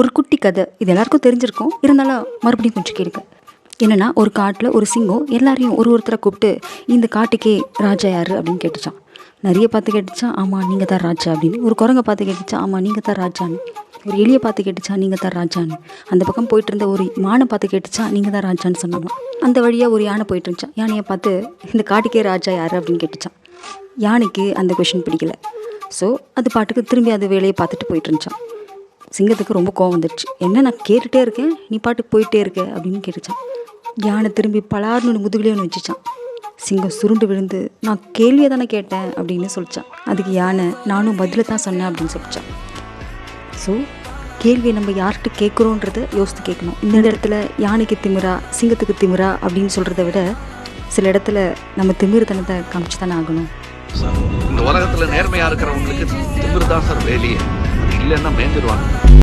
ஒரு குட்டி கதை. இது எல்லாருக்கும் தெரிஞ்சிருக்கும். இருந்தாலும் மறுபடியும் கொஞ்சம் கேளுங்க. என்னென்னா ஒரு காட்டில் ஒரு சிங்கம் எல்லாரையும் ஒரு ஒருத்தரை கூப்பிட்டு இந்த காட்டுக்கே ராஜா யார்? அப்படின்னு கேட்டுச்சான் நிறைய பார்த்து கேட்டுச்சான் ஆமாம் நீங்கள் தான் ராஜா அப்படின்னு. ஒரு குரங்கை பார்த்து கேட்டுச்சா ஆமாம் நீங்கள் தான் ராஜான்னு. ஒரு எலியை பார்த்து கேட்டுச்சா நீங்கள் தான் ராஜான்னு. அந்த பக்கம் போயிட்டு இருந்த ஒரு மானை பார்த்து கேட்டுச்சா நீங்கள் தான் ராஜான்னு சொன்னாங்க. அந்த வழியாக ஒரு யானை போயிட்டு இருந்துச்சான் யானையை பார்த்து இந்த காட்டுக்கே ராஜா யார்? அப்படின்னு கேட்டுச்சான் யானைக்கு அந்த கொஷின் பிடிக்கல. ஸோ அது பாட்டுக்கு திரும்பி அது வேலையை பார்த்துட்டு போயிட்டு இருந்துச்சான் சிங்கத்துக்கு ரொம்ப கோவம் வந்துடுச்சு. என்ன நான் கேட்டுட்டே இருக்கேன்? நீ பாட்டுக்கு போயிட்டே இருக்க அப்படின்னு கேட்டுச்சான். யானை திரும்பி பலார்னு முதுகுலேயே ஒன்று வச்சுச்சான். சிங்கம் சுருண்டு விழுந்து நான் கேள்வியை தானே கேட்டேன் அப்படின்னு சொல்லிச்சான். அதுக்கு யானை நானும் பதிலை தான் சொன்னேன் அப்படின்னு சொல்லிச்சான். ஸோ கேள்வியை நம்ம யார்கிட்ட கேட்குறோன்றத யோசித்து கேட்கணும். இந்த இடத்துல யானைக்கு திமிரா சிங்கத்துக்கு திமிரா அப்படின்னு சொல்கிறத விட சில இடத்துல நம்ம திமிருத்தனத்தை காமிச்சு தானே ஆகணும். இந்த உலகத்துல நேர்மையா இருக்கிறவங்களுக்கு திமிரு தான் சார் வேலையே. இல்லைன்னா மேஞ்சிருவாங்க